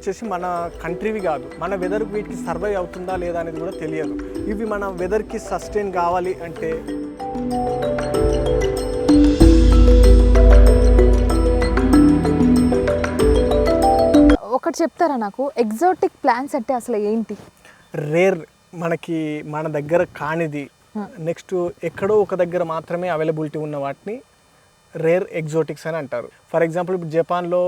వచ్చేసి మన కంట్రీవి కాదు. మన వెదర్ వీటికి సర్వైవ్ అవుతుందా లేదా అనేది కూడా తెలియదు. ఇవి మన వెదర్కి సస్టైన్ కావాలి అంటే ఒకటి చెప్తారా నాకు? ఎగ్జాటిక్ ప్లాంట్స్ అంటే అసలు ఏంటి? రేర్ మనకి మన దగ్గర కానిది. నెక్స్ట్ ఎక్కడో ఒక దగ్గర మాత్రమే అవైలబిలిటీ ఉన్న వాటిని రేర్ ఎగ్జోటిక్స్ అని అంటారు. ఫర్ ఎగ్జాంపుల్ ఇప్పుడు జపాన్లో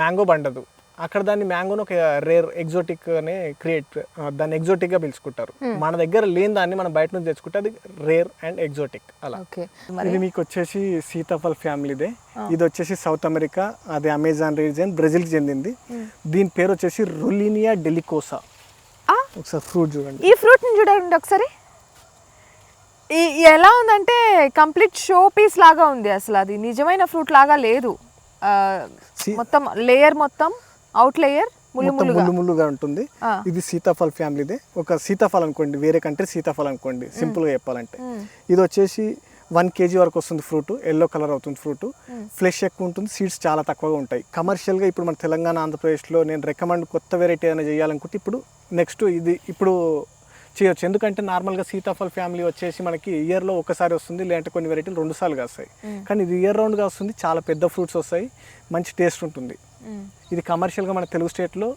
మ్యాంగో పండదు. అక్కడ దాన్ని మ్యాంగోని ఒక రేర్ ఎగ్జోటిక్ అనే క్రియేట్ దాన్ని ఎగ్జోటిక్గా పిలుచుకుంటారు. మన దగ్గర లేని దాన్ని మనం బయట నుంచి తెచ్చుకుంటే అది రేర్ అండ్ ఎగ్జోటిక్ అలా. ఓకే. ఇది మీకు వచ్చేసి సీతాఫల్ ఫ్యామిలీదే. ఇది వచ్చేసి సౌత్ అమెరికా అది అమెజాన్ రీజియన్ బ్రెజిల్కి చెందింది. దీని పేరు వచ్చేసి రొలినియా డెలికోసా. ఒకసారి ఫ్రూట్ చూడండి. ఈ ఫ్రూట్ని చూడండి ఒకసారి. ఈ ఎలా ఉందంటే కంప్లీట్ షో పీస్ లాగా ఉంది అసలు అది. నిజమైన ఫ్రూట్ లాగా లేదు. మొత్తం లేయర్ మొత్తం. అవుట్ లేయర్ ముళ్ళు మొత్తం ముళ్ళుగా? ముళ్ళు ముళ్ళుగా ఉంటుంది. ఇది సీతాఫల్ ఫ్యామిలీదే. ఒక సీతాఫల్ అనుకోండి వేరే కంట్రీ సీతాఫల్ అనుకోండి సింపుల్గా చెప్పాలంటే. ఇది వచ్చేసి వన్ కేజీ వరకు వస్తుంది ఫ్రూట్ ఎల్లో కలర్ అవుతుంది ఫ్రూట్. ఫ్లెష్ ఎక్కువ ఉంటుంది సీడ్స్ చాలా తక్కువగా ఉంటాయి. కమర్షియల్గా ఇప్పుడు మన తెలంగాణ ఆంధ్రప్రదేశ్లో నేను రికమెండ్ కొత్త వెరైటీ ఏదైనా చేయాలనుకుంటే ఇప్పుడు నెక్స్ట్ ఇది ఇప్పుడు చేయొచ్చు. ఎందుకంటే నార్మల్గా సీతాఫల్ ఫ్యామిలీ వచ్చేసి మనకి ఇయర్లో ఒకసారి వస్తుంది లేదంటే కొన్ని వెరైటీలు రెండు సార్లుగా వస్తాయి కానీ ఇది ఇయర్ రౌండ్గా వస్తుంది చాలా పెద్ద ఫ్రూట్స్ వస్తాయి మంచి టేస్ట్ ఉంటుంది. ఇది కమర్షియల్గా మన తెలుగు స్టేట్లో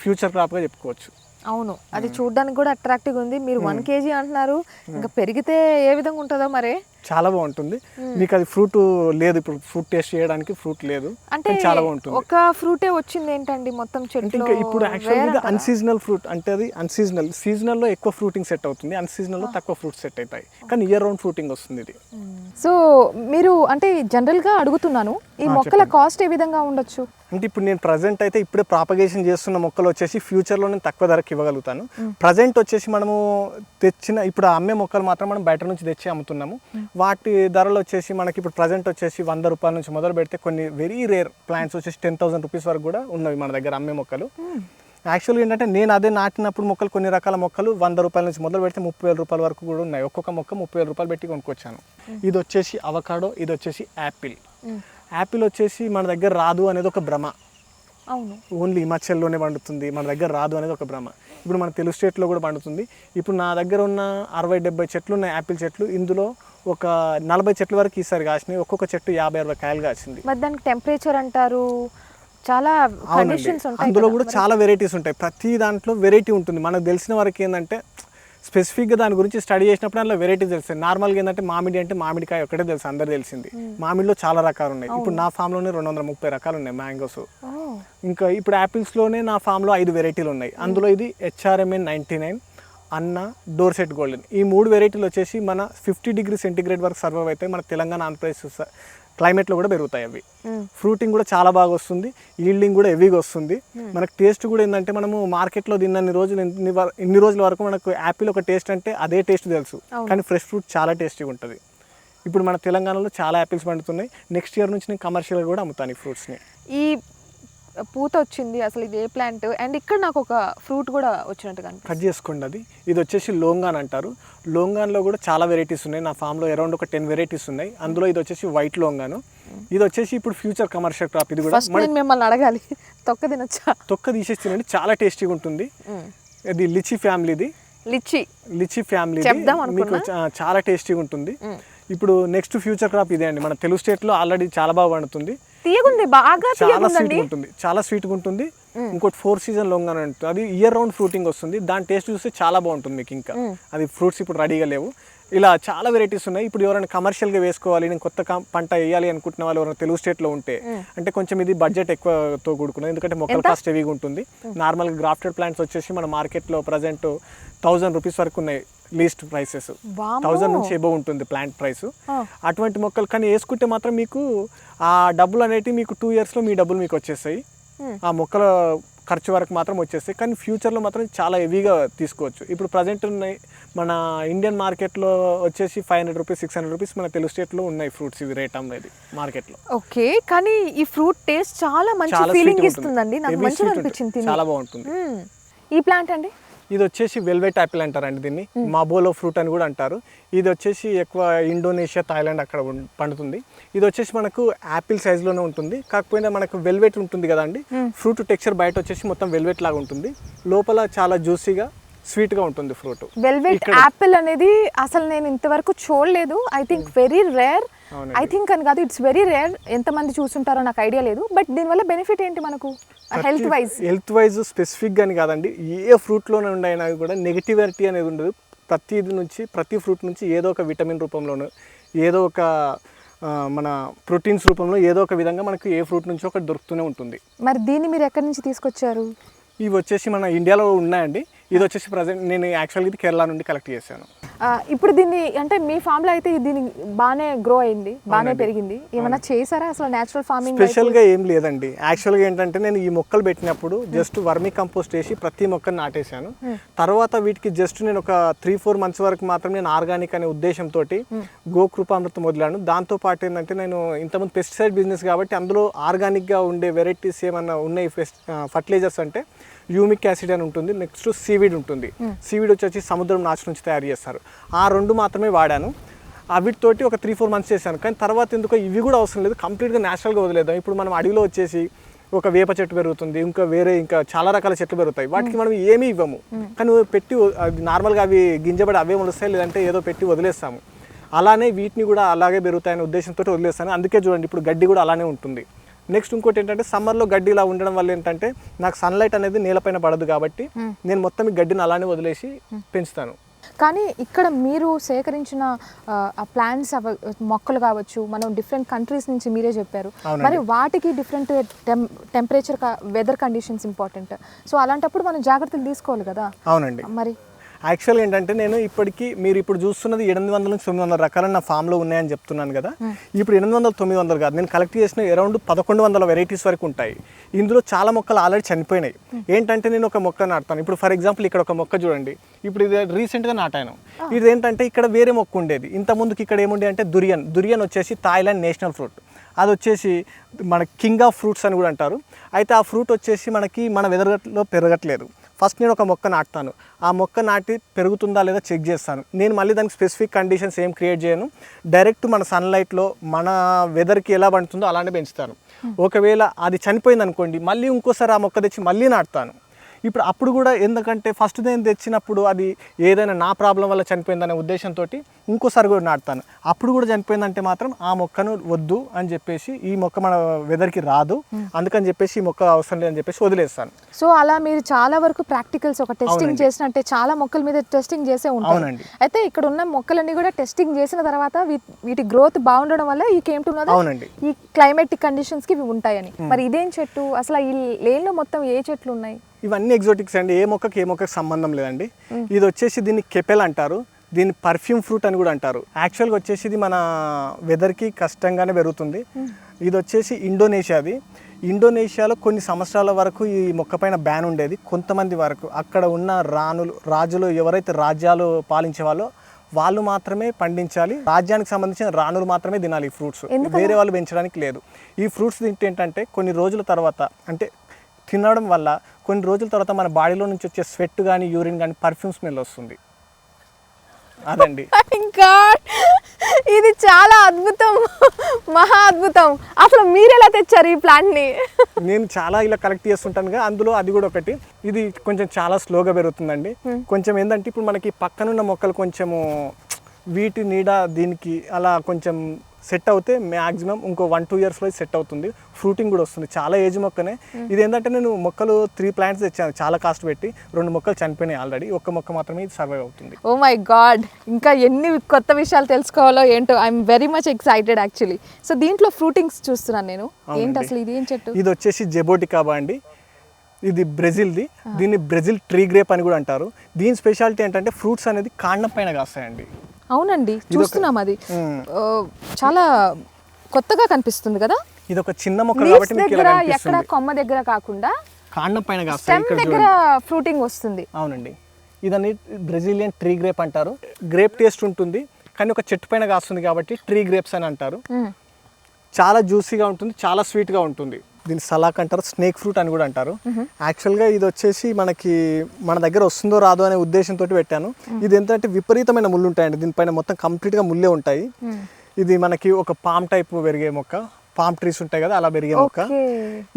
ఫ్యూచర్ క్రాప్గా చెప్పుకోవచ్చు. అవును. అది చూడడానికి కూడా అట్రాక్టివ్ ఉంది. మీరు వన్ కేజీ అంటున్నారు. ఇంకా పెరిగితే ఏ విధంగా ఉంటుందో మరి? చాలా బాగుంటుంది. మీకు అది ఫ్రూట్ లేదు ఇప్పుడు. ఫ్రూట్ టేస్ట్ చేయడానికి ఫ్రూట్ లేదు. అంటే చాలా బాగుంటుంది. ఒక ఫ్రూటే వచ్చింది ఏంటండి మొత్తం చెట్లు? ఇంకా ఇప్పుడు యాక్చువల్గా అన్సీజనల్ ఫ్రూట్ అంటే అది అన్సీజనల్ సీజనల్లో ఎక్కువ ఫ్రూటింగ్ సెట్ అవుతుంది. అన్సీజనల్లో తక్కువ ఫ్రూట్ సెట్ అవుతాయి. కానీ ఇయర్ రౌండ్ ఫ్రూటింగ్ వస్తుంది ఇది. సో మీరు అంటే జనరల్గా అడుగుతున్నాను. ఈ మొక్కల కాస్ట్ ఏ విధంగా ఉండొచ్చు? అంటే ఇప్పుడు నేను ప్రజెంట్ అయితే ఇప్పుడే ప్రాపగేషన్ చేస్తున్న మొక్కలు వచ్చేసి ఫ్యూచర్లో నేను తక్కువ ధరకు ఇవ్వగలుగుతాను. ప్రజెంట్ వచ్చేసి మనము తెచ్చిన ఇప్పుడు అమ్మే మొక్కలు మాత్రం మనం బయట నుంచి తెచ్చి అమ్ముతున్నాము. వాటి ధరలు వచ్చేసి మనకి ఇప్పుడు ప్రజెంట్ వచ్చేసి వంద రూపాయల నుంచి మొదలు పెడితే కొన్ని వెరీ రేర్ ప్లాంట్స్ వచ్చేసి టెన్ థౌసండ్ రూపీస్ వరకు కూడా ఉన్నవి మన దగ్గర అమ్మే మొక్కలు. యాక్చువల్గా ఏంటంటే నేను అదే నాటినప్పుడు మొక్కలు కొన్ని రకాల మొక్కలు వంద రూపాయల నుంచి మొదలు పెడితే ముప్పై వేల రూపాయల వరకు కూడా ఉన్నాయి. ఒక్కొక్క మొక్క ముప్పై వేల రూపాయలు పెట్టి కొనుక్కొచ్చాను. ఇది వచ్చేసి అవకాడో ఇది వచ్చేసి యాపిల్. యాపిల్ వచ్చేసి మన దగ్గర రాదు అనేది ఒక భ్రమ. అవును. ఓన్లీ హిమాచల్లోనే పండుతుంది మన దగ్గర రాదు అనేది ఒక భ్రమ. ఇప్పుడు మన తెలుగు స్టేట్లో కూడా పండుతుంది. ఇప్పుడు నా దగ్గర ఉన్న అరవై డెబ్బై చెట్లు ఉన్న యాపిల్ చెట్లు. ఇందులో ఒక నలభై చెట్ల వరకు ఈసారి కాసినాయి. ఒక్కొక్క చెట్టు యాభై అరవై కాయలు కాసింది. మరి దానికి టెంపరేచర్ అంటారు? చాలా అవునండి. కండిషన్స్ ఉంటాయి అందులో కూడా. చాలా వెరైటీస్ ఉంటాయి. ప్రతి దాంట్లో వెరైటీ ఉంటుంది. మనకు తెలిసిన వరకు ఏంటంటే స్పెసిఫిక్గా దాని గురించి స్టడీ చేసినప్పుడు అందులో వెరైటీ తెలుస్తాయి నార్మల్గా ఏంటంటే మామిడి అంటే మామిడికాయ ఒకటే తెలుసు అందరు తెలిసింది. మామిడిలో చాలా రకాలు ఉన్నాయి ఇప్పుడు నా ఫామ్లోనే రెండు వందల ముప్పై రకాలు ఉన్నాయి మ్యాంగోస్ ఇంకా ఇప్పుడు యాపిల్స్లోనే నా ఫామ్లో ఐదు వెరైటీలు ఉన్నాయి. అందులో ఇది హెచ్ఆర్ఎంఎన్ నైంటీ నైన్ అన్న డోర్ సెట్ గోల్డెన్ ఈ మూడు వెరైటీలు వచ్చేసి మన ఫిఫ్టీ డిగ్రీ సెంటిగ్రేడ్ వరకు సర్వైవ్ అవుతాయి మన తెలంగాణ ఆంధ్రప్రదేశ్ క్లైమేట్లో కూడా పెరుగుతాయి అవి. ఫ్రూటింగ్ కూడా చాలా బాగా వస్తుంది. ఈల్డింగ్ కూడా హెవీగా వస్తుంది. మనకు టేస్ట్ కూడా ఏంటంటే మనము మార్కెట్లో తిన్నన్ని రోజులు ఇన్ని ఇన్ని రోజుల వరకు మనకు యాపిల్ ఒక టేస్ట్ అంటే అదే టేస్ట్ తెలుసు. కానీ ఫ్రెష్ ఫ్రూట్ చాలా టేస్టీగా ఉంటుంది. ఇప్పుడు మన తెలంగాణలో చాలా యాపిల్స్ పండుతున్నాయి. నెక్స్ట్ ఇయర్ నుంచి నేను కమర్షియల్గా కూడా అమ్ముతాను ఈ ఫ్రూట్స్ని. ఈ పూత వచ్చింది అసలు ఇది ఏ ప్లాంట్ అండ్ ఇక్కడ నాకు ఒక ఫ్రూట్ కూడా వచ్చినట్టుగా. కట్ చేసుకోండి అది. ఇది వచ్చేసి లోంగాన్ అంటారు. లోంగాన్లో కూడా చాలా వెరైటీస్ ఉన్నాయి. నా ఫామ్లో అరౌండ్ ఒక టెన్ వెరైటీస్ ఉన్నాయి. అందులో ఇది వచ్చేసి వైట్ లోంగాను. ఇది వచ్చేసి ఇప్పుడు ఫ్యూచర్ కమర్షియల్ క్రాప్ ఇది కూడా. మిమ్మల్ని అడగాలి. తొక్క తినొచ్చా? తొక్క తీసేసి తినండి. చాలా టేస్టీగా ఉంటుంది. ఇది లిచి ఫ్యామిలీది. లిచ్చి. లిచి ఫ్యామిలీ మీకు చాలా టేస్టీగా ఉంటుంది. ఇప్పుడు నెక్స్ట్ ఫ్యూచర్ క్రాప్ ఇదే అండి. మన తెలుగు స్టేట్లో ఆల్రెడీ చాలా బాగా పండుతుంది. తీయగుంది బాగా చాలా స్వీట్గా ఉంటుంది చాలా స్వీట్గా ఉంటుంది ఇంకోటి ఫోర్ సీజన్ లోంగా ఉంటుంది అది ఇయర్ రౌండ్ ఫ్రూటింగ్ వస్తుంది. దాని టేస్ట్ చూస్తే చాలా బాగుంటుంది మీకు ఇంకా. అది ఫ్రూట్స్ ఇప్పుడు రెడీగా లేవు. ఇలా చాలా వెరైటీస్ ఉన్నాయి. ఇప్పుడు ఎవరైనా కమర్షియల్గా వేసుకోవాలి నేను కొత్త పంట వేయాలి అనుకుంటున్న వాళ్ళు ఎవరైనా తెలుగు స్టేట్లో ఉంటే అంటే కొంచెం ఇది బడ్జెట్ ఎక్కువతో కూడుకున్నది. ఎందుకంటే మొక్కల కాస్ట్ హెవీగా ఉంటుంది. నార్మల్గా గ్రాఫ్టెడ్ ప్లాంట్స్ వచ్చేసి మన మార్కెట్లో ప్రజెంట్ థౌజండ్ రూపీస్ వరకు ఉన్నాయి. Least prices. థౌజండ్ నుంచి ఎబో ఉంటుంది ప్లాంట్ ప్రైస్. అటువంటి మొక్కలు కానీ వేసుకుంటే మాత్రం మీకు ఆ డబ్బులు అనేటివి మీకు టూ ఇయర్స్లో మీ డబ్బులు మీకు వచ్చేస్తాయి. ఆ మొక్కల ఖర్చు వరకు మాత్రం వచ్చేస్తాయి కానీ ఫ్యూచర్లో మాత్రం చాలా హెవీగా తీసుకోవచ్చు ఇప్పుడు ప్రజెంట్ ఉన్నాయి మన ఇండియన్ మార్కెట్లో వచ్చేసి five hundred rupees six hundred rupees మన తెలుగు స్టేట్లో ఉన్నాయి ఫ్రూట్స్ ఇవి రేట్ అనేది మార్కెట్లో ఓకే కానీ ఈ ఫ్రూట్ టేస్ట్ చాలా మంచి ఫీలింగ్ ఇస్తుందండి. నాకు మంచిగా అనిపించింది. చాలా బాగుంటుంది. ఈ ప్లాంట్ అండి ఇది వచ్చేసి వెల్వెట్ యాపిల్ అంటారండి దీన్ని. మాబోలో ఫ్రూట్ అని కూడా అంటారు. ఇది వచ్చేసి ఎక్కువ ఇండోనేషియా థాయిలాండ్ అక్కడ పండుతుంది. ఇది వచ్చేసి మనకు యాపిల్ సైజులోనే ఉంటుంది. కాకపోతే మనకు వెల్వెట్ ఉంటుంది కదండి ఫ్రూట్ టెక్స్చర్ బయట వచ్చేసి మొత్తం వెల్వెట్ లాగా ఉంటుంది. లోపల చాలా జ్యూసీగా స్వీట్గా ఉంటుంది ఫ్రూట్. వెల్వెట్ యాపిల్ అనేది అసలు నేను ఇంతవరకు చూడలేదు. I think very rare. I think అని కాదు ఇట్స్ వెరీ రేర్ ఎంతమంది చూసుంటారో నాకు ఐడియా లేదు. బట్ దీనివల్ల బెనిఫిట్ ఏంటి మనకు? Health wise health wise specific అని కాదండి. ఏ ఫ్రూట్లోనే ఉండైనా కూడా నెగిటివిటీ అనేది ఉండదు. ప్రతి ఇది నుంచి ప్రతి ఫ్రూట్ నుంచి ఏదో ఒక విటమిన్ రూపంలోనూ ఏదో ఒక మన ప్రోటీన్స్ రూపంలో ఏదో ఒక విధంగా మనకు ఏ ఫ్రూట్ నుంచి ఒకటి దొరుకుతూనే ఉంటుంది. మరి దీన్ని మీరు ఎక్కడి నుంచి తీసుకొచ్చారు? ఇవి వచ్చేసి మన ఇండియాలో ఉన్నాయండి. ఇది వచ్చేసి ప్రజెంట్ నేను యాక్చువల్గా ఇది కేరళ నుండి కలెక్ట్ చేశాను. ఇప్పుడు దీన్ని అంటే మీ ఫామ్లో అయితే దీన్ని బాగానే గ్రో అయింది బాగానే పెరిగింది. ఏమైనా చేశారా అసలు నేచురల్ ఫార్మింగ్ స్పెషల్గా ఏం లేదండి. యాక్చువల్గా ఏంటంటే నేను ఈ మొక్కలు పెట్టినప్పుడు జస్ట్ వర్మీ కంపోస్ట్ వేసి ప్రతి మొక్కను నాటేశాను. తర్వాత వీటికి జస్ట్ నేను ఒక త్రీ ఫోర్ మంత్స్ వరకు మాత్రం నేను ఆర్గానిక్ అనే ఉద్దేశంతో గోకృపామృతం వదిలాను దాంతో పాటు ఏంటంటే నేను ఇంతకుముందు పెస్టిసైడ్ బిజినెస్ కాబట్టి అందులో ఆర్గానిక్గా ఉండే వెరైటీస్ ఏమన్నా ఉన్నాయి ఫర్టిలైజర్స్ అంటే యూమిక్ యాసిడ్ అని ఉంటుంది. నెక్స్ట్ సీవీడ్ ఉంటుంది. సీవీడ్ వచ్చి సముద్రం నాచు నుంచి తయారు చేస్తారు. ఆ రెండు మాత్రమే వాడాను. వీటితోటి ఒక త్రీ ఫోర్ మంత్స్ చేశాను. కానీ తర్వాత ఎందుకో ఇవి కూడా అవసరం లేదు. కంప్లీట్గా న్యాచురల్గా వదిలేద్దాం. ఇప్పుడు మనం అడవిలో వచ్చేసి ఒక వేప చెట్టు పెరుగుతుంది. ఇంకా వేరే ఇంకా చాలా రకాల చెట్లు పెరుగుతాయి. వాటికి మనం ఏమీ ఇవ్వము. కానీ పెట్టి నార్మల్గా అవి గింజబడి అవే మొలుస్తాయి. లేదంటే ఏదో పెట్టి వదిలేస్తాము. అలానే వీటిని కూడా అలాగే పెరుగుతాయనే ఉద్దేశంతో వదిలేస్తాను. అందుకే చూడండి ఇప్పుడు గడ్డి కూడా అలానే ఉంటుంది. నెక్స్ట్ ఇంకోటి ఏంటంటే సమ్మర్లో గడ్డి ఇలా ఉండడం వల్ల ఏంటంటే నాకు సన్లైట్ అనేది నేలపైన పడదు కాబట్టి నేను మొత్తం ఈ గడ్డిని అలానే వదిలేసి పెంచుతాను. కానీ ఇక్కడ మీరు సేకరించిన ప్లాంట్స్ అవ మొక్కలు కావచ్చు మనం డిఫరెంట్ కంట్రీస్ నుంచి మీరే చెప్పారు. మరి వాటికి different temperature weather conditions important so అలాంటప్పుడు మనం జాగ్రత్తలు తీసుకోవాలి కదా? అవునండి. మరి యాక్చువల్గా ఏంటంటే నేను ఇప్పటికి మీరు ఇప్పుడు చూస్తున్నది ఎనిమిది వందల నుంచి తొమ్మిది వందల రకాల నా ఫామ్లో ఉన్నాయని చెప్తున్నాను కదా. ఇప్పుడు ఎనిమిది వందల తొమ్మిది వందలు కాదు. నేను కలెక్ట్ చేసిన అరౌండ్ పదకొండు వందల వెరైటీస్ వరకు ఉంటాయి. ఇందులో చాలా మొక్కలు ఆల్రెడీ చనిపోయినాయి. ఏంటంటే నేను ఒక మొక్క నాటుతాను. ఇప్పుడు ఫర్ ఎగ్జాంపుల్ ఇక్కడ ఒక మొక్క చూడండి. ఇప్పుడు ఇది రీసెంట్గా నాటాను. ఇది ఏంటంటే ఇక్కడ వేరే మొక్క ఉండేది. ఇంత ముందుకి ఇక్కడ ఏముండే అంటే దురియన్ దురియన్ వచ్చేసి థాయిలాండ్ నేషనల్ ఫ్రూట్ అది వచ్చేసి మన కింగ్ ఆఫ్ ఫ్రూట్స్ అని కూడా అంటారు. అయితే ఆ ఫ్రూట్ వచ్చేసి మనకి మన వెదర్లో పెరగట్లేదు. ఫస్ట్ నేను ఒక మొక్క నాటుతాను. ఆ మొక్క నాటి పెరుగుతుందా లేదా చెక్ చేస్తాను. నేను మళ్ళీ దానికి స్పెసిఫిక్ కండిషన్స్ ఏం క్రియేట్ చేయను. డైరెక్ట్ మన సన్లైట్లో మన వెదర్కి ఎలా పండుతుందో అలానే పెంచుతాను. ఒకవేళ అది చనిపోయింది అనుకోండి మళ్ళీ ఇంకోసారి ఆ మొక్క తెచ్చి మళ్ళీ నాటుతాను. ఇప్పుడు అప్పుడు కూడా ఎందుకంటే ఫస్ట్ నేను తెచ్చినప్పుడు అది ఏదైనా నా ప్రాబ్లం వల్ల చనిపోయిందనే ఉద్దేశంతో ఇంకోసారి కూడా నాటుతాను. అప్పుడు కూడా చనిపోయిందంటే మాత్రం ఆ మొక్కను వద్దు అని చెప్పేసి ఈ మొక్క మన వెదర్కి రాదు. అందుకని చెప్పేసి ఈ మొక్క అవసరం లేదని చెప్పేసి వదిలేస్తాను. సో అలా మీరు చాలా వరకు ప్రాక్టికల్స్ ఒక టెస్టింగ్ అవునండి. చేసినట్టే చాలా మొక్కల మీద టెస్టింగ్ చేసే ఉంటారు. అవునండి. అయితే ఇక్కడ ఉన్న మొక్కలన్నీ కూడా టెస్టింగ్ చేసిన తర్వాత వీటి గ్రోత్ బాగుండడం వల్ల ఈ కేమ్ టు అవునండి. ఈ క్లైమేటిక్ కండిషన్స్కి ఉంటాయని. మరి ఇదేం చెట్టు? అసలు ఈ లేన్లో మొత్తం ఏ చెట్లు ఉన్నాయి? ఇవన్నీ ఎగ్జోటిక్స్ అండి. ఏ మొక్కకి ఏ మొక్కకి సంబంధం లేదండి. ఇది వచ్చేసి దీన్ని కెపెల్ అంటారు. దీన్ని పర్ఫ్యూమ్ ఫ్రూట్ అని కూడా అంటారు. యాక్చువల్గా వచ్చేసి ఇది మన వెదర్కి కష్టంగానే పెరుగుతుంది. ఇది వచ్చేసి ఇండోనేషియాది ఇండోనేషియాలో కొన్ని సంవత్సరాల వరకు ఈ మొక్క పైన బ్యాన్ ఉండేది. కొంతమంది వరకు అక్కడ ఉన్న రాణులు రాజులు ఎవరైతే రాజ్యాలు పాలించే వాళ్ళో వాళ్ళు మాత్రమే పండించాలి. రాజ్యానికి సంబంధించిన రాణులు మాత్రమే తినాలి ఈ ఫ్రూట్స్? వేరే వాళ్ళు పెంచడానికి లేదు. ఈ ఫ్రూట్స్ తింటే ఏంటంటే కొన్ని రోజుల తర్వాత అంటే తినడం వల్ల కొన్ని రోజుల తర్వాత మన బాడీలో నుంచి వచ్చే స్వెట్ కానీ యూరిన్ కానీ పర్ఫ్యూమ్ స్మెల్ వస్తుంది. అదండి. ఇది చాలా అద్భుతం. మహా అద్భుతం. అసలు మీరు ఎలా తెచ్చారు ఈ ప్లాంట్ని నేను చాలా ఇలా కలెక్ట్ చేస్తుంటానుగా అందులో అది కూడా ఒకటి. ఇది కొంచెం చాలా స్లోగా పెరుగుతుందండి. కొంచెం ఏంటంటే ఇప్పుడు మనకి పక్కనున్న మొక్కలు కొంచెము వీటి నీడ దీనికి అలా కొంచెం సెట్ అవుతే మ్యాక్సిమం ఇంకో వన్ టూ ఇయర్స్లో సెట్ అవుతుంది. ఫ్రూటింగ్ కూడా వస్తుంది. చాలా ఏజ్ మొక్కనే. ఇది ఏంటంటే నేను మొక్కలు త్రీ ప్లాంట్స్ తెచ్చాను. చాలా కాస్ట్ పెట్టి రెండు మొక్కలు చనిపోయినాయి ఆల్రెడీ ఒక్క మొక్క మాత్రమే ఇది సర్వైవ్ అవుతుంది. ఓ మై గాడ్ ఇంకా ఎన్ని కొత్త విషయాలు తెలుసుకోవాలో ఏంటో I'm very much excited actually so దీంట్లో ఫ్రూటింగ్స్ చూస్తున్నాను నేను. ఏంటి. అసలు ఇది? ఏం చెట్టు? ఇది వచ్చేసి జెబోటికాబా అండి. ఇది బ్రెజిల్ది. దీన్ని బ్రెజిల్ ట్రీ గ్రేప్ అని కూడా అంటారు. దీని స్పెషాలిటీ ఏంటంటే ఫ్రూట్స్ అనేది కాండం పైన కాస్తాయండి. అవునండి చూస్తున్నాం అది. చాలా కొత్తగా కనిపిస్తుంది కదా? ఇది ఒక చిన్న మొక్క కాబట్టి దగ్గర ఎక్కడ కొమ్మ దగ్గర కాకుండా కాండం పైన స్టెమ్ దగ్గర ఫ్రూటింగ్ వస్తుంది. అవునండి. ఇదని బ్రెజిలియన్ ట్రీ గ్రేప్ అంటారు. గ్రేప్ టేస్ట్ ఉంటుంది కానీ ఒక చెట్టు పైన కాస్తుంది కాబట్టి ట్రీ గ్రేప్స్ అని అంటారు. చాలా జ్యూసీగా ఉంటుంది చాలా స్వీట్గా ఉంటుంది. దీన్ని సలాక్ అంటారు స్నేక్ ఫ్రూట్ అని కూడా అంటారు. యాక్చువల్గా ఇది వచ్చేసి మనకి మన దగ్గర వస్తుందో రాదో అనే ఉద్దేశంతో పెట్టాను. ఇది ఏంటంటే విపరీతమైన ముళ్ళు ఉంటాయండి దీనిపైన మొత్తం కంప్లీట్గా ముళ్ళే ఉంటాయి. ఇది మనకి ఒక పామ్ టైప్ పెరిగే మొక్క పామ్ ట్రీస్ ఉంటాయి కదా అలా పెరిగే మొక్క.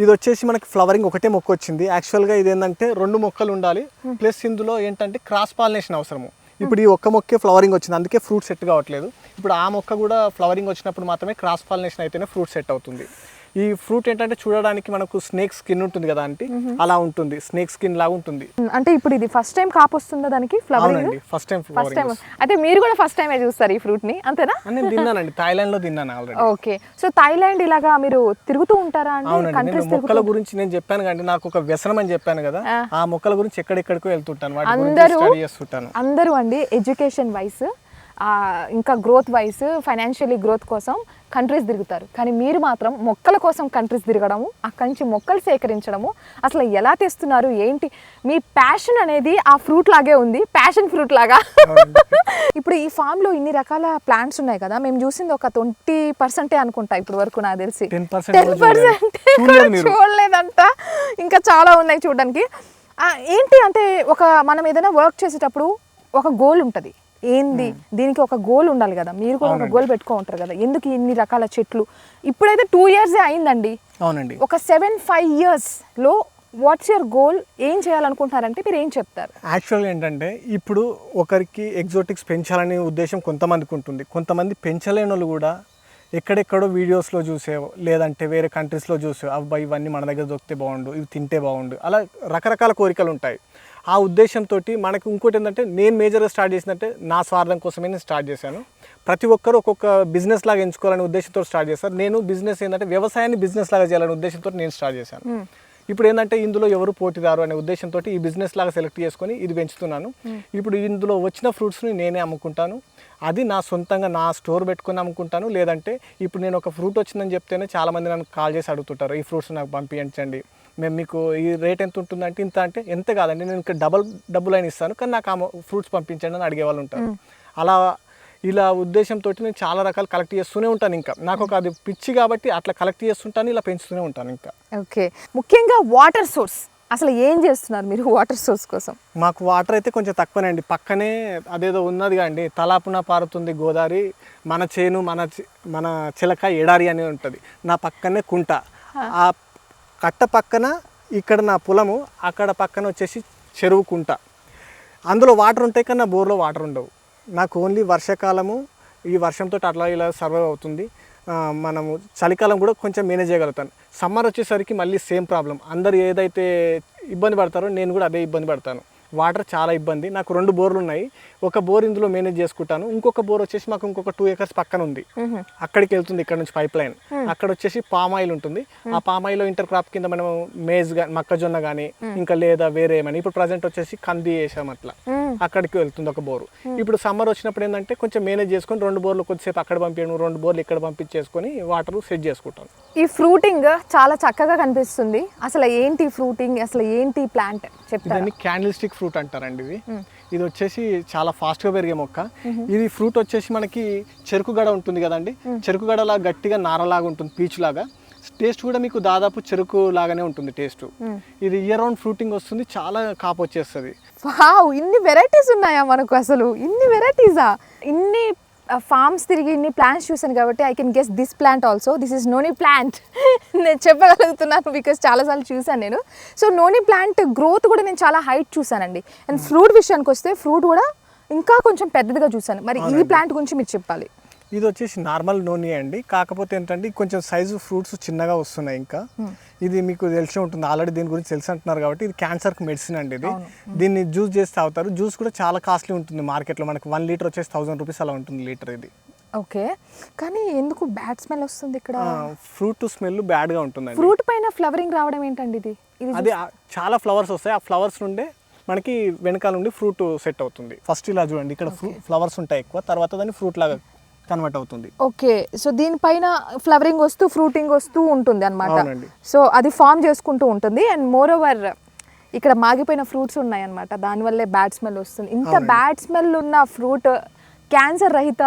ఇది వచ్చేసి మనకి ఫ్లవరింగ్ ఒకటే మొక్క వచ్చింది. యాక్చువల్గా ఇది ఏంటంటే రెండు మొక్కలు ఉండాలి ప్లస్ ఇందులో ఏంటంటే క్రాస్ పాలినేషన్ అవసరము. ఇప్పుడు ఈ ఒక్క మొక్కే ఫ్లవరింగ్ వచ్చింది అందుకే ఫ్రూట్ సెట్ కావట్లేదు. ఇప్పుడు ఆ మొక్క కూడా ఫ్లవరింగ్ వచ్చినప్పుడు మాత్రమే క్రాస్ పాలినేషన్ అయితేనే ఫ్రూట్ సెట్ అవుతుంది. ఈ ఫ్రూట్ ఏంటంటే చూడడానికి మనకు స్నేక్ స్కిన్ ఉంటుంది కదా అంటే అలా ఉంటుంది. స్నేక్ స్కిన్ లాగా ఉంటుంది. అంటే ఇప్పుడు ఇది ఫస్ట్ టైం కాపు వస్తుందా దానికి ఫ్లవరింగ్? అవునండి. ఫస్ట్ టైం ఫస్ట్ టైం అయితే మీరు కూడా ఫస్ట్ టైమే చూస్తారు ఈ ఫ్రూట్ని అంతేనా నేను తిన్నానండి. థాయిలాండ్లో తిన్నాను ఆల్రెడీ ఓకే. సో థాయిలాండ్ ఇలాగా మీరు తిరుగుతూ ఉంటారా అండి కంట్రీస్ మొక్కల గురించి నేను చెప్పాను కండి నాకు ఒక వ్యసనం అని చెప్పాను కదా. ఆ. మొక్కల గురించి ఎక్కడెక్కడికో వెళ్తుంటాను. వాటి గురించి అందరూ స్టడీ చేస్తుంటాను. అందరూ అండి ఎడ్యుకేషన్ వైస్ ఇంకా గ్రోత్ వైస్ ఫైనాన్షియలీ గ్రోత్ కోసం కంట్రీస్ తిరుగుతారు. కానీ మీరు మాత్రం మొక్కల కోసం కంట్రీస్ తిరగడము అక్కడి నుంచి మొక్కలు సేకరించడము అసలు ఎలా తెస్తున్నారు ఏంటి? మీ ప్యాషన్ అనేది ఆ ఫ్రూట్ లాగే ఉంది ప్యాషన్ ఫ్రూట్ లాగా. ఇప్పుడు ఈ farm లో ఇన్ని రకాల ప్లాంట్స్ ఉన్నాయి కదా మేము చూసింది ఒక ట్వంటీ పర్సెంటే అనుకుంటా ఇప్పుడు వరకు నాకు తెలిసి. 10% టెన్. పర్సెంట్. చూడలేదంట. ఇంకా చాలా ఉన్నాయి చూడడానికి. ఏంటి అంటే ఒక మనం ఏదైనా వర్క్ చేసేటప్పుడు ఒక గోల్ ఉంటుంది. ఏంది? దీనికి ఒక గోల్ ఉండాలి కదా. మీరు కూడా ఒక గోల్ పెట్టుకో ఉంటారు కదా. ఎందుకు ఇన్ని రకాల చెట్లు? ఇప్పుడైతే టూ ఇయర్సే అయిందండి. అవునండి. ఒక సెవెన్ ఫైవ్ ఇయర్స్లో వాట్స్ యువర్ గోల్ ఏం చేయాలనుకుంటున్నారంటే మీరు ఏం చెప్తారు? యాక్చువల్గా ఏంటంటే ఇప్పుడు ఒకరికి ఎగ్జోటిక్స్ పెంచాలనే ఉద్దేశం కొంతమందికి ఉంటుంది. కొంతమంది పెంచలేని వాళ్ళు కూడా ఎక్కడెక్కడో వీడియోస్లో చూసేవో లేదంటే వేరే కంట్రీస్లో చూసే అబ్బాయి ఇవన్నీ మన దగ్గర దొరికితే బాగుండు ఇవి తింటే బాగుండు అలా రకరకాల కోరికలు ఉంటాయి. ఆ ఉద్దేశంతో మనకు ఇంకోటి ఏంటంటే నేను మేజర్గా స్టార్ట్ చేసిందంటే నా స్వార్థం కోసమే నేను స్టార్ట్ చేశాను. ప్రతి ఒక్కరు ఒక్కొక్క బిజినెస్ లాగా ఎంచుకోవాలనే ఉద్దేశంతో స్టార్ట్ చేశారు. నేను బిజినెస్ ఏంటంటే వ్యవసాయాన్ని బిజినెస్ లాగా చేయాలనే ఉద్దేశంతో నేను స్టార్ట్ చేశాను. ఇప్పుడు ఏంటంటే ఇందులో ఎవరు పోటీదారు అనే ఉద్దేశంతో ఈ బిజినెస్ లాగా సెలెక్ట్ చేసుకొని ఇది పెంచుతున్నాను. ఇప్పుడు ఇందులో వచ్చిన ఫ్రూట్స్ని నేనే అమ్ముకుంటాను. అది నా సొంతంగా నా స్టోర్ పెట్టుకొని అమ్ముకుంటాను. లేదంటే ఇప్పుడు నేను ఒక ఫ్రూట్ వచ్చిందని చెప్తేనే చాలామంది నన్ను కాల్ చేసి అడుగుతుంటారు ఈ ఫ్రూట్స్ నాకు పంపించండి మేము మీకు ఈ రేట్ ఎంత ఉంటుందంటే ఇంత అంటే ఎంత కాదండి. నేను ఇంకా డబల్ డబ్బులు అయినా ఇస్తాను. కానీ నాకు ఆ ఫ్రూట్స్ పంపించండి అని అడిగే వాళ్ళు ఉంటారు అలా ఇలా ఉద్దేశంతో నేను చాలా రకాలు కలెక్ట్ చేస్తూనే ఉంటాను ఇంకా. నాకు ఒక అది పిచ్చి కాబట్టి అట్లా కలెక్ట్ చేస్తుంటాను ఇలా పెంచుతూనే ఉంటాను ఇంకా. ఓకే. ముఖ్యంగా వాటర్ సోర్స్ అసలు ఏం చేస్తున్నారు మీరు వాటర్ సోర్స్ కోసం? మాకు వాటర్ అయితే కొంచెం తక్కువనే అండి పక్కనే అదేదో ఉన్నది అండి తలాపున పారుతుంది గోదావరి మన చేను మన మన చిలక ఎడారి అని ఉంటుంది. నా పక్కనే కుంట. ఆ కట్ట పక్కన ఇక్కడ నా పొలము అక్కడ పక్కన వచ్చేసి చెరువు కుంట. అందులో వాటర్ ఉంటాయి కానీ నా బోర్లో వాటర్ ఉండవు. నాకు ఓన్లీ వర్షాకాలము ఈ వర్షంతో అట్లా ఇలా సర్వైవ్ అవుతుంది. మనము చలికాలం కూడా కొంచెం మేనేజ్ చేయగలుగుతాను. సమ్మర్ వచ్చేసరికి మళ్ళీ సేమ్ ప్రాబ్లం అందరు ఏదైతే ఇబ్బంది పడతారో నేను కూడా అదే ఇబ్బంది పడతాను. వాటర్ చాలా ఇబ్బంది. నాకు రెండు బోర్లు ఉన్నాయి ఒక బోర్ ఇందులో మేనేజ్ చేసుకుంటాను. ఇంకొక బోర్ వచ్చేసి మాకు ఇంకొక టూ ఏకర్స్ పక్కన ఉంది. అక్కడికి వెళ్తుంది ఇక్కడ నుంచి పైప్ లైన్ అక్కడ వచ్చేసి పామ్ ఆయిల్ ఉంటుంది. ఆ పామ్ ఆయిల్ ఇంటర్ క్రాప్ కింద మనం మేజ్గా మొక్కజొన్న కానీ ఇంకా లేదా వేరే ఏమని. ఇప్పుడు ప్రజెంట్ వచ్చేసి కంది వేసాం అట్లా. అక్కడికి వెళ్తుంది ఒక బోరు. ఇప్పుడు సమ్మర్ వచ్చినప్పుడు ఏంటంటే కొంచెం మేనేజ్ చేసుకొని రెండు బోర్లు కొద్దిసేపు అక్కడ పంపించడం రెండు బోర్లు ఇక్కడ పంపించేసుకొని వాటర్ సెట్ చేసుకుంటాను. ఈ ఫ్రూటింగ్ చాలా చక్కగా కనిపిస్తుంది. అసలు ఏంటి ఫ్రూటింగ్? అసలు ఏంటి ప్లాంట్? చెప్తారా? ఇదని క్యాండిల్ స్టిక్ ఫ్రూట్ అంటారండి ఇది. ఇది వచ్చేసి చాలా ఫాస్ట్గా పెరిగే మొక్క. ఇది ఫ్రూట్ వచ్చేసి మనకి చెరుకు గడ ఉంటుంది కదండి. చెరుకు గడలా గట్టిగా నారలాగా ఉంటుంది పీచ్ లాగా. టేస్ట్ కూడా మీకు దాదాపు చెరుకు లాగానే ఉంటుంది టేస్ట్. ఇది ఇయర్ రౌండ్ ఫ్రూటింగ్ వస్తుంది చాలా కాపు వచ్చేస్తుంది. ఇన్ని వెరైటీస్ ఉన్నాయా మనకు అసలు? ఇన్ని వెరైటీసా? ఇన్ని ఫార్మ్స్ తిరిగి ఇన్ని ప్లాంట్స్ చూసాను కాబట్టి I can guess this plant also this is noni plant నేను చెప్పగలుగుతున్నాను బికాస్ చాలాసార్లు చూసాను నేను. సో నోనీ ప్లాంట్ గ్రోత్ కూడా నేను చాలా హైట్ చూసానండి అండ్ ఫ్రూట్ విషయానికి వస్తే ఫ్రూట్ కూడా ఇంకా కొంచెం పెద్దదిగా చూసాను మరి ఈ ప్లాంట్ గురించి మీరు చెప్పాలి. ఇది వచ్చేసి నార్మల్ నూనె అండి. కాకపోతే ఏంటంటే కొంచెం సైజు ఫ్రూట్స్ చిన్నగా వస్తున్నాయి ఇంకా. ఇది మీకు తెలిసే ఉంటుంది. ఆల్రెడీ దీని గురించి తెలిసి అంటున్నారు కాబట్టి ఇది క్యాన్సర్కి మెడిసిన్ అండి ఇది. దీన్ని జ్యూస్ చేసి తాగుతారు. జ్యూస్ కూడా చాలా కాస్ట్లీ ఉంటుంది మార్కెట్లో. మనకి వన్ లీటర్ వచ్చేసి థౌసండ్ రూపీస్ అలా ఉంటుంది లీటర్ ఇది. ఓకే. కానీ ఎందుకు బ్యాడ్ స్మెల్ వస్తుంది ఇక్కడ? ఫ్రూట్ స్మెల్ బ్యాడ్గా ఉంటుందండి. ఫ్రూట్ పైన ఫ్లవరింగ్ రావడం ఏంటండి ఇది? అది చాలా ఫ్లవర్స్ వస్తాయి. ఆ ఫ్లవర్స్ నుండే మనకి వెనకాల నుండి ఫ్రూట్ సెట్ అవుతుంది. ఫస్ట్ ఇలా చూడండి. ఇక్కడ ఫ్లవర్స్ ఉంటాయి ఎక్కువ. తర్వాత దాన్ని ఫ్రూట్ లాగా కన్వర్ట్ అవుతుంది. ఓకే. సో దీనిపైన ఫ్లవరింగ్ వస్తూ ఫ్రూటింగ్ వస్తూ ఉంటుంది అనమాట. సో అది ఫామ్ చేసుకుంటూ ఉంటుంది. అండ్ మోర్ ఓవర్ ఇక్కడ మాగిపోయిన ఫ్రూట్స్ ఉన్నాయి అనమాట దానివల్లే బ్యాడ్ స్మెల్ వస్తుంది. ఇంత బ్యాడ్ స్మెల్ ఉన్న ఫ్రూట్ క్యాన్సర్ రహిత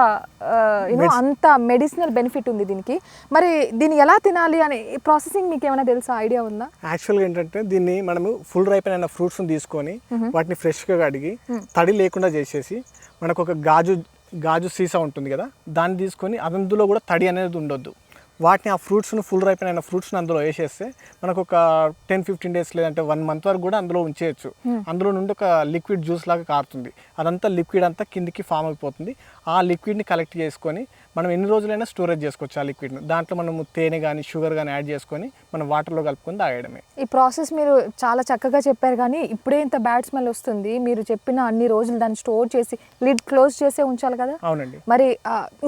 యూనో అంత మెడిసినల్ బెనిఫిట్ ఉంది దీనికి. మరి దీన్ని ఎలా తినాలి అనే ప్రాసెసింగ్ మీకు ఏమైనా తెలుసా? ఐడియా ఉందా? యాక్చువల్గా ఏంటంటే దీన్ని మనము ఫుల్ రైప్ అయిన ఫ్రూట్స్ని తీసుకొని వాటిని ఫ్రెష్గా కడిగి తడి లేకుండా చేసేసి మనకు ఒక గాజు గాజు సీసా ఉంటుంది కదా దాన్ని తీసుకొని అందులో కూడా తడి అనేది ఉండొద్దు. వాటిని ఆ ఫ్రూట్స్ను ఫుల్ రైప్ అయిన ఫ్రూట్స్ని అందులో వేసేస్తే మనకు ఒక టెన్ ఫిఫ్టీన్ డేస్ లేదంటే వన్ మంత్ వరకు కూడా అందులో ఉంచేయచ్చు. అందులో నుండి ఒక లిక్విడ్ జ్యూస్ లాగా కారుతుంది. అదంతా లిక్విడ్ అంతా కిందికి ఫామ్ అయిపోతుంది. ఆ లిక్విడ్ని కలెక్ట్ చేసుకొని మనం ఎన్ని రోజులైనా స్టోరేజ్ చేసుకోవచ్చు ఆ లిక్విడ్ని. దాంట్లో మనము తేనె కానీ షుగర్ కానీ యాడ్ చేసుకొని మనం వాటర్లో కలుపుకొని తాగడమే ఈ ప్రాసెస్ మీరు చాలా చక్కగా చెప్పారు కానీ ఇప్పుడే ఇంత బ్యాడ్ స్మెల్ వస్తుంది. మీరు చెప్పిన అన్ని రోజులు దాన్ని స్టోర్ చేసి లిడ్ క్లోజ్ చేసే ఉంచాలి కదా? అవునండి. మరి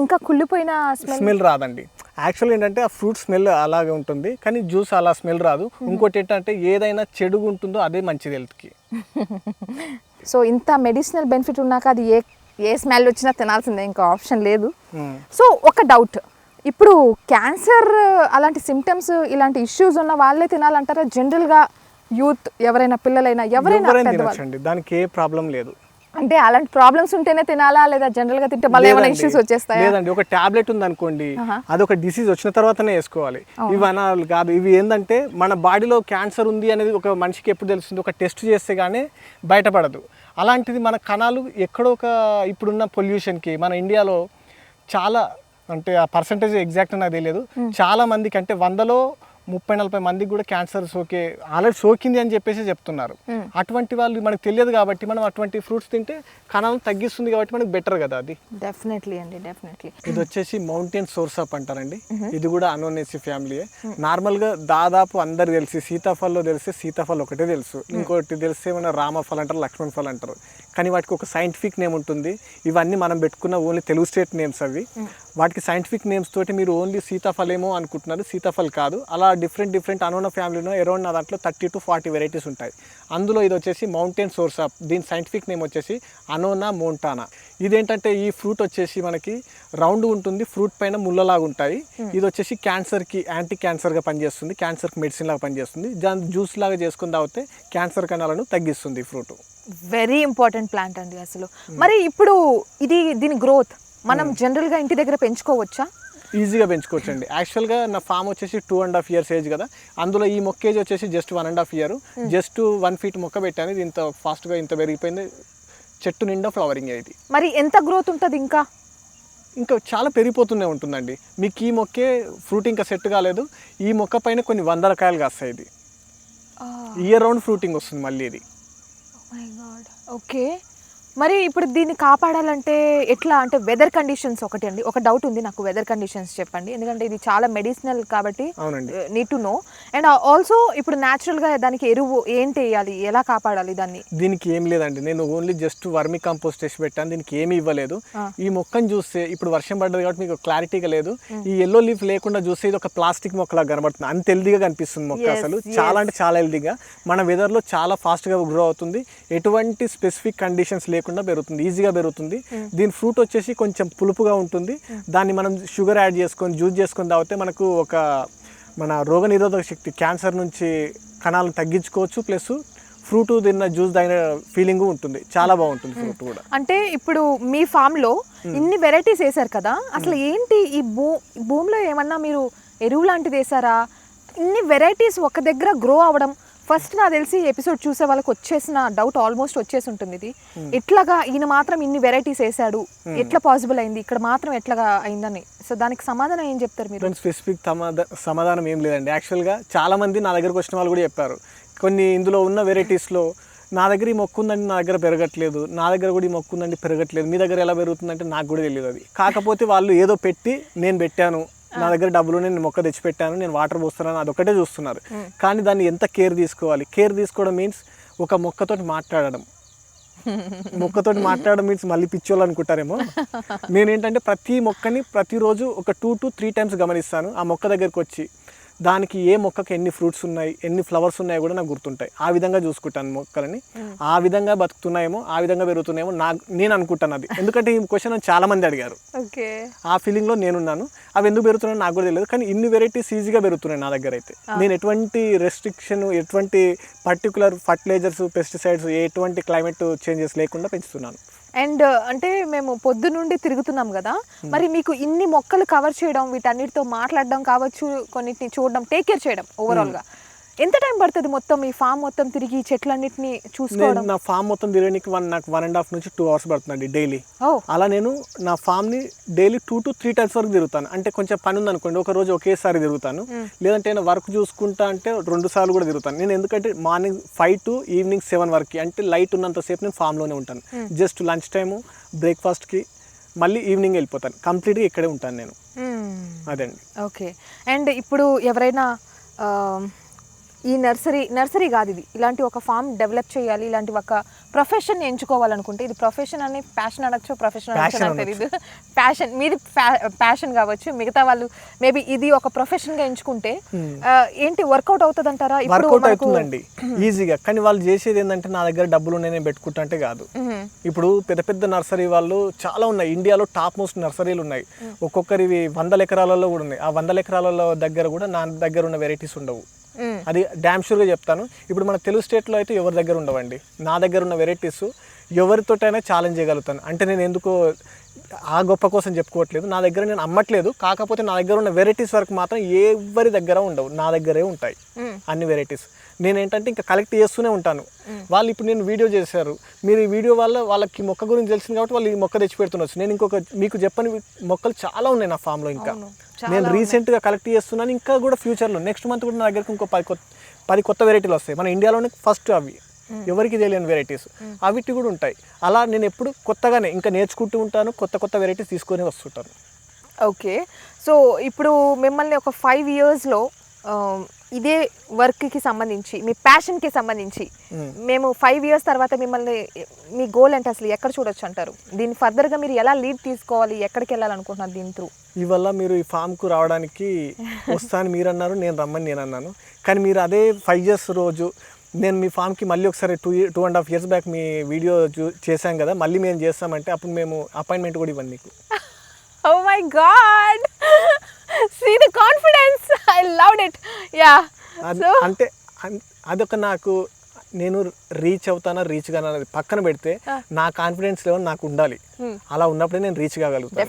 ఇంకా కుళ్ళిపోయిన స్మెల్? స్మెల్ రాదండి. యాక్చువల్ ఏంటంటే ఆ ఫ్రూట్ స్మెల్ అలాగే ఉంటుంది. కానీ జ్యూస్ అలా స్మెల్ రాదు. ఇంకోటి ఏంటంటే ఏదైనా చెడుగు ఉంటుందో అదే మంచిది హెల్త్కి. సో ఇంత మెడిసినల్ బెనిఫిట్ ఉన్నాక అది ఏ ఏ స్మెల్ వచ్చినా తినాల్సిందే ఇంకా ఆప్షన్ లేదు. సో ఒక డౌట్. ఇప్పుడు క్యాన్సర్ అలాంటి సిమ్టమ్స్ ఇలాంటి ఇష్యూస్ ఉన్న వాళ్ళే తినాలంటారా? జనరల్గా యూత్ ఎవరైనా పిల్లలైనా ఎవరైనా దానికి ఏ ప్రాబ్లం లేదు. అంటే అలాంటి ప్రాబ్లమ్స్ ఉంటేనే తినాలా? లేదా జనరల్గా తింటే మళ్ళీ ఏమైనా. ఇష్యూస్ వచ్చేస్తాయా? లేదండి. ఒక టాబ్లెట్ ఉంది అనుకోండి అది ఒక డిసీజ్ వచ్చిన తర్వాతనే వేసుకోవాలి. ఇవి అనాలి కాదు. ఇవి ఏంటంటే మన బాడీలో క్యాన్సర్ ఉంది అనేది ఒక మనిషికి ఎప్పుడు తెలుస్తుంది? ఒక టెస్ట్ చేస్తే గానీ బయటపడదు. అలాంటిది మన కణాలు ఎక్కడో ఒక ఇప్పుడున్న పొల్యూషన్కి మన ఇండియాలో చాలా అంటే ఆ పర్సంటేజ్ ఎగ్జాక్ట్ నాకు తెలియదు. చాలా మందికి అంటే వందలో ముప్పై నలభై మందికి కూడా క్యాన్సర్ సోకే ఆల్రెడీ సోకింది అని చెప్పేసి చెప్తున్నారు. అటువంటి వాళ్ళు మనకు తెలియదు కాబట్టి మనం అటువంటి ఫ్రూట్స్ తింటే కణాలను తగ్గిస్తుంది కాబట్టి మనకు బెటర్ కదా అది. డెఫినెట్లీ అండి డెఫినెట్లీ ఇది వచ్చేసి మౌంటైన్ సోర్స్ అప్ అంటారండి ఇది కూడా అనోనేసి ఫ్యామిలీయే నార్మల్గా దాదాపు అందరు తెలిసి సీతాఫల్లో తెలిస్తే సీతాఫల్ ఒకటే తెలుసు. ఇంకోటి తెలిస్తే మన రామఫల్ అంటారు లక్ష్మణ్ ఫల్ అంటారు. కానీ వాటికి ఒక సైంటిఫిక్ నేమ్ ఉంటుంది. ఇవన్నీ మనం పెట్టుకున్న ఓన్లీ తెలుగు స్టేట్ నేమ్స్ అవి. వాటికి సైంటిఫిక్ నేమ్స్ తోటి మీరు ఓన్లీ సీతాఫల్ ఏమో అనుకుంటున్నారు. సీతాఫల్ కాదు. అలా డిఫరెంట్ డిఫరెంట్ అనోనా ఫ్యామిలీలో అరౌండ్ నా దాంట్లో థర్టీ టు ఫార్టీ వెరైటీస్ ఉంటాయి. అందులో ఇది వచ్చేసి మౌంటైన్ సోర్స్ ఆఫ్ దీని సైంటిఫిక్ నేమ్ వచ్చేసి అనోనా మోంటానా ఇదేంటంటే ఈ ఫ్రూట్ వచ్చేసి మనకి రౌండ్ ఉంటుంది. ఫ్రూట్ పైన ముళ్ళలాగా ఉంటాయి. ఇది వచ్చేసి క్యాన్సర్కి యాంటీ క్యాన్సర్గా పనిచేస్తుంది. క్యాన్సర్కి మెడిసిన్ లాగా పనిచేస్తుంది. దాని జ్యూస్ లాగా చేసుకుని తాగితే క్యాన్సర్ కణాలను తగ్గిస్తుంది ఈ ఫ్రూట్ వెరీ ఇంపార్టెంట్ ప్లాంట్ అండి అసలు. మరి ఇప్పుడు ఇది దీని గ్రోత్ మనం జనరల్గా ఇంటి దగ్గర పెంచుకోవచ్చా? ఈజీగా పెంచుకోవచ్చండి. యాక్చువల్గా నా ఫామ్ వచ్చేసి two and half years age కదా. అందులో ఈ మొక్కేజ్ వచ్చేసి just one and half year. Just one feet మొక్క పెట్టాను. ఇది ఇంత ఫాస్ట్గా ఇంత పెరిగిపోయింది. చెట్టు నిండా ఫ్లవరింగ్ ఇది మరి ఎంత గ్రోత్ ఉంటుంది ఇంకా? ఇంకా చాలా పెరిగిపోతూనే ఉంటుందండి. మీకు ఈ మొక్కే ఫ్రూట్ ఇంకా సెట్ కాలేదు. ఈ మొక్క పైన కొన్ని వందల కాయలు కాస్తాయి ఇది. ఇయర్ రౌండ్ ఫ్రూటింగ్ వస్తుంది మళ్ళీ ఇది. మై గాడ్ ఓకే మరి ఇప్పుడు దీన్ని కాపాడాలంటే ఎట్లా? అంటే వెదర్ కండిషన్స్ ఒకటి అండి. ఒక డౌట్ ఉంది నాకు వెదర్ కండిషన్స్ చెప్పండి. ఎందుకంటే ఇది చాలా మెడిసినల్ కాబట్టి అవునండి. Need to know and also ఇప్పుడు న్యాచురల్గా దానికి ఎరువు ఏంటి వేయాలి? ఎలా కాపాడాలి దాన్ని? దీనికి ఏం లేదండి. నేను ఓన్లీ జస్ట్ వర్మి కంపోస్ట్ వేసి పెట్టాను. దీనికి ఏమీ ఇవ్వలేదు. ఈ మొక్కను చూస్తే ఇప్పుడు వర్షం పడ్డది కాబట్టి మీకు క్లారిటీగా లేదు. ఈ ఎల్లో లీఫ్ లేకుండా చూస్తే ఇది ఒక ప్లాస్టిక్ మొక్కలా కనబడుతుంది. అంత హెల్దీగా కనిపిస్తుంది మొక్క అసలు. చాలా అంటే చాలా హెల్దీగా మన వెదర్లో చాలా ఫాస్ట్గా గ్రో అవుతుంది. ఎటువంటి స్పెసిఫిక్ కండిషన్స్ లేకుండా పెరుగుతుంది ఈజీగా పెరుగుతుంది. దీని ఫ్రూట్ వచ్చేసి కొంచెం పులుపుగా ఉంటుంది. దాన్ని మనం షుగర్ యాడ్ చేసుకొని జ్యూస్ చేసుకొని తాగితే మనకు ఒక మన రోగనిరోధక శక్తి క్యాన్సర్ నుంచి కణాలను తగ్గించుకోవచ్చు. ప్లస్ ఫ్రూట్ తిన్న జ్యూస్ తాగిన ఫీలింగ్ ఉంటుంది. చాలా బాగుంటుంది ఫ్రూట్ కూడా. అంటే ఇప్పుడు మీ ఫామ్లో ఇన్ని వెరైటీస్ వేసారు కదా అసలు ఏంటి ఈ భూ భూమిలో ఏమన్నా మీరు ఎరువు లాంటిది వేసారా ఇన్ని వెరైటీస్ ఒక దగ్గర గ్రో అవ్వడం ఫస్ట్ నాకు తెలిసి ఎపిసోడ్ చూసే వాళ్ళకి వచ్చేసిన డౌట్ ఆల్మోస్ట్ వచ్చేసి ఉంటుంది ఇది. ఎట్లాగా ఈయన మాత్రం ఇన్ని వెరైటీస్ వేసాడు ఎట్లా పాసిబుల్ అయింది? ఇక్కడ మాత్రం ఎట్లాగా అయిందని. సో దానికి సమాధానం ఏం చెప్తారు మీరు? స్పెసిఫిక్ సమాధా సమాధానం ఏం లేదండి. యాక్చువల్గా చాలా మంది నా దగ్గరకు వచ్చిన వాళ్ళు కూడా చెప్పారు. కొన్ని ఇందులో ఉన్న వెరైటీస్లో నా దగ్గర ఈ మొక్క ఉందండి నా దగ్గర పెరగట్లేదు. నా దగ్గర కూడా ఈ మొక్క ఉందండి పెరగట్లేదు. మీ దగ్గర ఎలా పెరుగుతుందంటే నాకు కూడా తెలియదు అది. కాకపోతే వాళ్ళు ఏదో పెట్టి నేను పెట్టాను. నా దగ్గర డబ్బులు నేను మొక్క తెచ్చిపెట్టాను నేను వాటర్ పోస్తున్నాను అదొకటే చూస్తున్నారు. కానీ దాన్ని ఎంత కేర్ తీసుకోవాలి? కేర్ తీసుకోవడం మీన్స్ ఒక మొక్కతోటి మాట్లాడడం. మొక్కతోటి మాట్లాడడం మీన్స్ మళ్ళీ పిచ్చోళ్ళు అనుకుంటారేమో. నేనేంటంటే ప్రతి మొక్కని ప్రతిరోజు ఒక టూ టు త్రీ టైమ్స్ గమనిస్తాను. ఆ మొక్క దగ్గరికి వచ్చి దానికి ఏ మొక్కకి ఎన్ని ఫ్రూట్స్ ఉన్నాయి ఎన్ని ఫ్లవర్స్ ఉన్నాయో కూడా నాకు గుర్తుంటాయి. ఆ విధంగా చూసుకుంటాను మొక్కలని. ఆ విధంగా బతుకుతున్నాయేమో ఆ విధంగా పెరుగుతున్నాయేమో నాకు నేను అనుకుంటాను అది. ఎందుకంటే ఈ క్వశ్చన్ చాలా మంది అడిగారు. ఓకే. ఆ ఫీలింగ్లో నేనున్నాను. అవి ఎందుకు పెరుగుతున్నాయో నాకు కూడా తెలియదు. కానీ ఇన్ని వెరైటీస్ ఈజీగా పెరుగుతున్నాయి నా దగ్గర అయితే. నేను ఎటువంటి రెస్ట్రిక్షన్ ఎటువంటి పర్టికులర్ ఫర్టిలైజర్స్ పెస్టిసైడ్స్ ఎటువంటి క్లైమేట్ చేంజెస్ లేకుండా పెంచుతున్నాను. అండ్ అంటే మేము పొద్దు నుండి తిరుగుతున్నాం కదా మరి మీకు ఇన్ని మొక్కలు కవర్ చేయడం వీటన్నిటితో మాట్లాడడం కావచ్చు కొన్నిటిని చూడడం టేక్ కేర్ చేయడం ఓవరాల్గా. ఎంత టైం పడుతుంది మొత్తం ఈ ఫామ్ మొత్తం తిరిగి చెట్లన్నిటిని నేను చూసుకోవడం నా ఫామ్ మొత్తం తిరగడానికి వన్ నాకు వన్ అండ్ హాఫ్ నుంచి టూ అవర్స్ పడుతుందండి డైలీ. అలా నేను నా ఫామ్ని daily two to three times వరకు తిరుగుతాను. అంటే కొంచెం పని ఉందనుకోండి ఒక రోజు ఒకేసారి తిరుగుతాను. లేదంటే నేను వర్క్ చూసుకుంటా అంటే రెండు సార్లు కూడా తిరుగుతాను. నేను ఎందుకంటే morning five to evening seven వరకు అంటే లైట్ ఉన్నంతసేపు నేను ఫామ్లోనే ఉంటాను. జస్ట్ లంచ్ టైము బ్రేక్ఫాస్ట్కి మళ్ళీ ఈవినింగ్ వెళ్ళిపోతాను. కంప్లీట్గా ఇక్కడే ఉంటాను నేను. అదండి ఓకే. అండ్ ఇప్పుడు ఎవరైనా ఈ నర్సరీ నర్సరీ కాదు ఇది. ఇలాంటి ఒక ఫామ్ డెవలప్ చేయాలి ఇలాంటి ఒక ప్రొఫెషన్ ఎంచుకోవాలనుకుంటే ఇది ప్రొఫెషన్ అని ప్యాషన్ అనొచ్చు ప్రొఫెషన్ అనొచ్చు నాకు తెలియదు ప్యాషన్ మీది ప్యాషన్ కావచ్చు మిగతా వాళ్ళు మేబీ ఇది ఒక profession గా ఎంచుకుంటే ఆ, ఏంటి వర్కౌట్ అవుతుంది అంటారా వర్కౌట్ అవుతుందండి. ఈజీగా కానీ వాళ్ళు చేసేది ఏంటంటే నా దగ్గర డబ్బులు ఉన్నాయి నేను పెట్టుకుంటా అంటే కాదు. మ్మ్. ఇప్పుడు పెద్ద పెద్ద నర్సరీ వాళ్ళు చాలా ఉన్నాయి. ఇండియాలో టాప్ మోస్ట్ నర్సరీలు ఉన్నాయి. ఒక్కొక్కరివి వందల ఎకరాలలో కూడా ఉన్నాయి. ఆ వందల ఎకరాలలో దగ్గర కూడా నా దగ్గర ఉన్న వెరైటీస్ ఉండవు. అది డ్యామ్ షూర్గా చెప్తాను. ఇప్పుడు మన తెలుగు స్టేట్లో అయితే ఎవరి దగ్గర ఉండవండి. నా దగ్గర ఉన్న వెరైటీస్ ఎవరితోటైనా ఛాలెంజ్ చేయగలుగుతాను. అంటే నేను ఎందుకో ఆ గొప్ప కోసం చెప్పుకోవట్లేదు. నా దగ్గర నేను అమ్మట్లేదు. కాకపోతే నా దగ్గర ఉన్న వెరైటీస్ వరకు మాత్రం ఎవరి దగ్గర ఉండవు. నా దగ్గరే ఉంటాయి. అన్ని వెరైటీస్ నేను ఏంటంటే ఇంకా కలెక్ట్ చేస్తూనే ఉంటాను. వాళ్ళు ఇప్పుడు నేను వీడియో చేశారు. మీరు ఈ వీడియో వల్ల వాళ్ళకి మొక్క గురించి తెలిసింది కాబట్టి వాళ్ళు ఈ మొక్క తెచ్చి పెడుతుండొచ్చు నేను ఇంకొక మీకు చెప్పని మొక్కలు చాలా ఉన్నాయి నా ఫామ్లో ఇంకా. నేను రీసెంట్గా కలెక్ట్ చేస్తున్నాను. ఇంకా కూడా ఫ్యూచర్లో నెక్స్ట్ మంత్ కూడా నా దగ్గరకు ఇంకో పది కొత్త పది కొత్త వెరైటీలు వస్తాయి. మన ఇండియాలోనే ఫస్ట్ అవి. ఎవరికి తెలియని వెరైటీస్ అవిటి కూడా ఉంటాయి. అలా నేను ఎప్పుడు కొత్తగానే ఇంకా నేర్చుకుంటూ ఉంటాను. కొత్త కొత్త వెరైటీస్ తీసుకొని వస్తుంటాను. ఓకే. సో ఇప్పుడు మిమ్మల్ని ఒక ఫైవ్ ఇయర్స్లో ఇదే వర్క్కి సంబంధించి మీ ప్యాషన్కి సంబంధించి మేము ఫైవ్ ఇయర్స్ తర్వాత మిమ్మల్ని మీ గోల్ అంటే అసలు? ఎక్కడ చూడొచ్చు అంటారు? దీన్ని ఫర్దర్గా మీరు ఎలా లీడ్ తీసుకోవాలి? ఎక్కడికి వెళ్ళాలనుకుంటున్నారు దీని త్రూ ఇవల్ల మీరు ఈ ఫామ్కు రావడానికి వస్తాను మీరు అన్నారు నేను రమ్మని నేను అన్నాను. కానీ మీరు అదే ఫైవ్ ఇయర్స్ రోజు నేను మీ ఫామ్కి మళ్ళీ ఒకసారి two two and half years back me video చూ చేశాం కదా మళ్ళీ మేము చేస్తామంటే అప్పుడు మేము అపాయింట్మెంట్ కూడా ఇవ్వండి మీకు. ఓ my god see the confidence I love it yeah అంటే అదొక నాకు నేను రీచ్ అవుతానా రీచ్ కానా అనేది పక్కన పెడితే నా కాన్ఫిడెన్స్ లెవెల్ నాకు ఉండాలి. అలా ఉన్నప్పుడే నేను రీచ్ కాగలుగుతాను.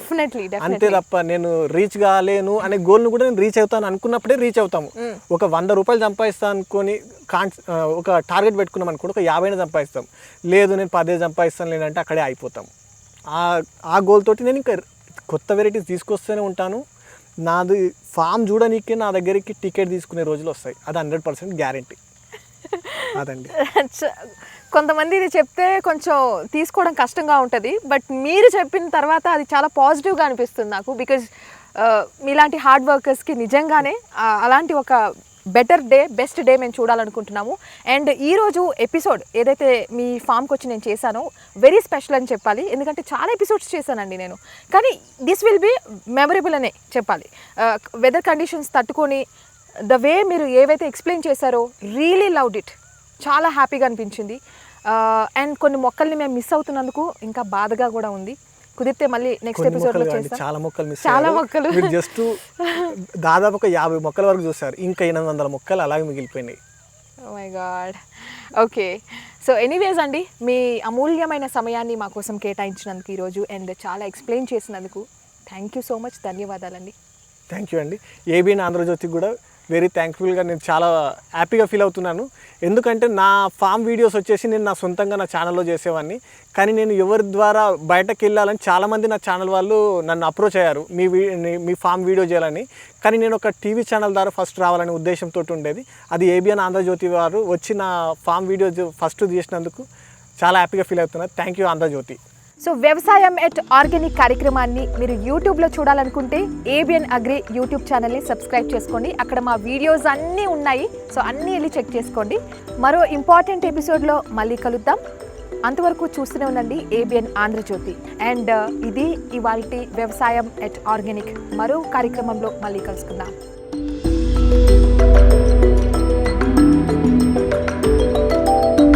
అంతే తప్ప నేను రీచ్ కాలేను అనే గోల్ను కూడా నేను రీచ్ అవుతాను అనుకున్నప్పుడే రీచ్ అవుతాము. ఒక వంద రూపాయలు సంపాదిస్తాను అనుకొని కాన్ ఒక టార్గెట్ పెట్టుకున్నాం అనుకోండి ఒక యాభైనే సంపాదిస్తాం. లేదు నేను పదే సంపాదిస్తాను లేదంటే అక్కడే అయిపోతాం. ఆ ఆ గోల్ తోటి నేను ఇంకా కొత్త వెరైటీస్ తీసుకొస్తూనే ఉంటాను. నాది ఫామ్ చూడనీకే నా దగ్గరికి టికెట్ తీసుకునే రోజులు వస్తాయి. అది హండ్రెడ్ పర్సెంట్ గ్యారంటీ. అదండి. చ- కొంతమంది ఇది చెప్తే కొంచెం తీసుకోవడం కష్టంగా ఉంటుంది. బట్ మీరు చెప్పిన తర్వాత అది చాలా పాజిటివ్గా అనిపిస్తుంది నాకు. బికాజ్ మీలాంటి హార్డ్ వర్కర్స్కి నిజంగానే అలాంటి ఒక బెటర్ డే బెస్ట్ డే మేము చూడాలనుకుంటున్నాము. అండ్ ఈరోజు ఎపిసోడ్ ఏదైతే మీ ఫామ్కి వచ్చి నేను చేశానో వెరీ స్పెషల్ అని చెప్పాలి. ఎందుకంటే చాలా ఎపిసోడ్స్ చేశానండి నేను. కానీ దిస్ విల్ బి మెమరబుల్ అనే చెప్పాలి. వెదర్ కండిషన్స్ తట్టుకొని ద వే మీరు ఏవైతే ఎక్స్ప్లెయిన్ చేశారో రియలీ లవ్డ్ ఇట్ చాలా హ్యాపీగా అనిపించింది. అండ్ కొన్ని మొక్కల్ని మేము మిస్ అవుతున్నందుకు ఇంకా బాధగా కూడా ఉంది. కుదిరితే మళ్ళీ నెక్స్ట్ కాదండి, చేస్తాం. చాలా మొక్కలు మిస్ చాలా. మొక్కలు. మీరు జస్ట్ దాదాపు ఒక యాభై మొక్కల వరకు చూసారు ఇంకా ఎనిమిది వందల మొక్కలు అలాగే మిగిలిపోయినాయి. My god okay so anyways అండి మీ అమూల్యమైన సమయాన్ని మా కోసం కేటాయించినందుకు ఈరోజు అండ్ చాలా ఎక్స్ప్లెయిన్ చేసినందుకు థ్యాంక్ యూ సో మచ్ ధన్యవాదాలండి. థ్యాంక్ యూ అండి. ఏబిఎన్ ఆంధ్రజ్యోతికి కూడా వెరీ థ్యాంక్ఫుల్గా నేను చాలా హ్యాపీగా ఫీల్ అవుతున్నాను. ఎందుకంటే నా ఫామ్ వీడియోస్ వచ్చేసి నేను నా సొంతంగా నా ఛానల్లో చేసేవాడిని కానీ నేను ఎవరి ద్వారా బయటకు వెళ్ళాలని చాలామంది నా ఛానల్ వాళ్ళు నన్ను అప్రోచ్ అయ్యారు. మీ వీ మీ ఫామ్ వీడియో చేయాలని. కానీ నేను ఒక టీవీ ఛానల్ ద్వారా ఫస్ట్ రావాలనే ఉద్దేశంతో ఉండేది. అది ఏబిఎన్ ఆంధ్రజ్యోతి వారు వచ్చి నా ఫామ్ వీడియో ఫస్ట్ చేసినందుకు చాలా హ్యాపీగా ఫీల్ అవుతున్నాను థ్యాంక్ యూ ఆంధ్రజ్యోతి. సో వ్యవసాయం ఎట్ ఆర్గానిక్ కార్యక్రమాన్ని మీరు యూట్యూబ్లో చూడాలనుకుంటే ఏబిఎన్ అగ్రి యూట్యూబ్ ఛానల్ని సబ్స్క్రైబ్ చేసుకోండి. అక్కడ మా వీడియోస్ అన్నీ ఉన్నాయి. సో అన్నీ వెళ్ళి చెక్ చేసుకోండి. మరో ఇంపార్టెంట్ ఎపిసోడ్లో మళ్ళీ కలుద్దాం. అంతవరకు చూస్తూనే ఉండండి ఏబిఎన్ ఆంధ్రజ్యోతి. అండ్ ఇది ఇవాల్టి వ్యవసాయం ఎట్ ఆర్గానిక్ మరో కార్యక్రమంలో మళ్ళీ కలుసుకుందాం.